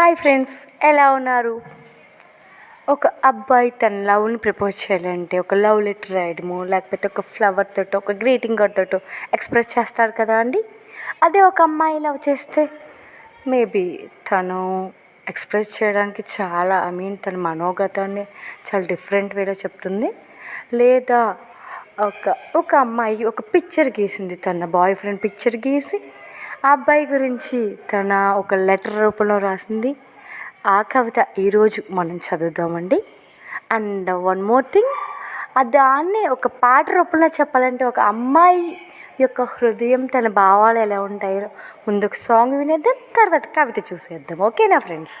Hi friends ఎలా ఉన్నారు? ఒక అబ్బాయి తన లవ్ని ప్రపోజ్ చేయాలంటే ఒక లవ్ లెటర్ రాయడము లేకపోతే ఒక ఫ్లవర్ తోటో ఒక గ్రీటింగ్ కార్డ్ తోటో ఎక్స్ప్రెస్ చేస్తారు కదా అండి? అదే ఒక అమ్మాయి లవ్ చేస్తే మేబీ తను ఎక్స్ప్రెస్ చేయడానికి చాలా ఐ మీన్ తన మనోగతాన్ని చాలా డిఫరెంట్ వేలో చెప్తుంది. లేదా ఒక ఒక అమ్మాయి ఒక పిక్చర్ గీసింది తన బాయ్ ఫ్రెండ్ పిక్చర్ గీసి ఆ అబ్బాయి గురించి తన ఒక లెటర్ రూపంలో రాసింది. ఆ కవిత ఈరోజు మనం చదువుదామండి. అండ్ వన్ మోర్ థింగ్ దాన్నే ఒక పాట రూపంలో చెప్పాలంటే ఒక అమ్మాయి యొక్క హృదయం తన భావాలు ఎలా ఉంటాయో ముందు ఒక సాంగ్ వినేద్దాం తర్వాత కవిత చూసేద్దాం. ఓకేనా ఫ్రెండ్స్?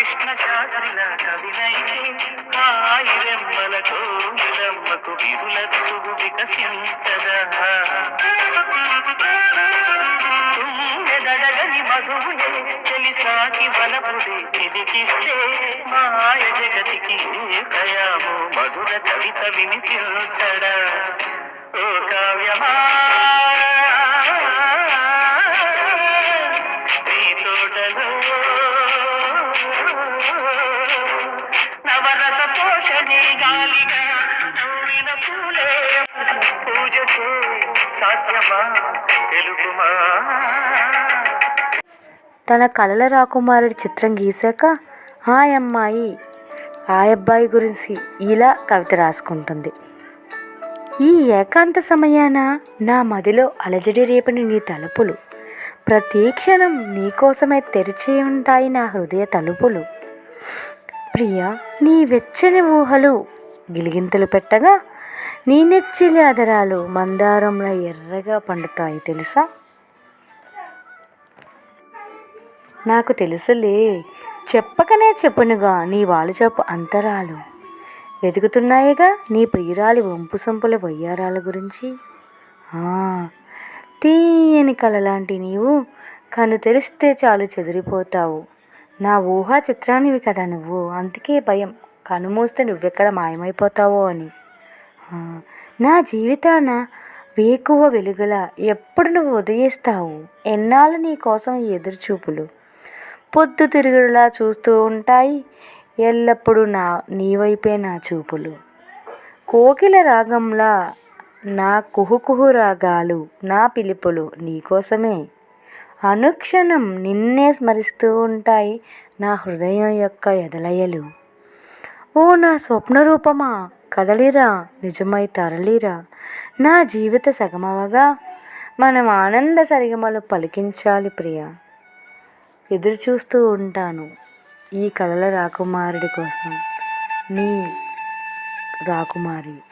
కృష్ణ శాస్త్రిల కవినైతే ఆయిరెమ్మల కోయిలమ్మకు విరులత్తు వికసించదా. మధువులే తెలిసాకి తిరిగిస్తే మాయ జగతికి కయాము మధుర కవిత వినిపించడా. ఓ కావ్యమా తన కలల రాకుమారుడి చిత్రం గీశాక ఆ అమ్మాయి ఆ అబ్బాయి గురించి ఇలా కవిత రాసుకుంటుంది. ఈ ఏకాంత సమయాన నా మదిలో అలజడి రేపని నీ తలుపులు ప్రతి క్షణం నీకోసమే తెరిచి ఉంటాయి నా హృదయ తలుపులు. ప్రియ నీ వెచ్చని ఊహలు గిలిగింతలు పెట్టగా నీ నెచ్చిలి అదరాలు మందారంలో ఎర్రగా పండుతాయి తెలుసా? నాకు తెలుసులే. చెప్పకనే చెప్పునుగా నీ వాళ్ళు చెప్పు అంతరాలు. వెతుకుతున్నాయిగా నీ ప్రియురాలి వంపు సంపుల వయ్యారాల గురించి. ఆ, తీయని కలలాంటి నీవు కను తెరిస్తే చాలు చెదిరిపోతావు. నా ఊహా చిత్రానివి కదా నువ్వు. అందుకే భయం. కనుమూస్తే నువ్వెక్కడ మాయమైపోతావో అని. నా జీవితాన వేకువ వెలుగుల ఎప్పుడు నువ్వు ఉదయిస్తావు? ఎన్నాళ్ళు నీ కోసం ఎదురుచూపులు? పొద్దు తిరుగుడులా చూస్తూ ఉంటాయి ఎల్లప్పుడూ నా నీ వైపే నా చూపులు. కోకిల రాగంలా నా కుహుకుహు రాగాలు నా పిలుపులు నీకోసమే అనుక్షణం నిన్నే స్మరిస్తూ ఉంటాయి నా హృదయం యొక్క ఎదలయలు. ఓ నా స్వప్న రూపమా కదలిరా నిజమై తరలిరా. నా జీవిత సగమవగా మనం ఆనంద సరిగమలు పలికించాలి ప్రియ. ఎదురు చూస్తూ ఉంటాను ఈ కలల రాకుమారుడి కోసం. నీ రాకుమారి.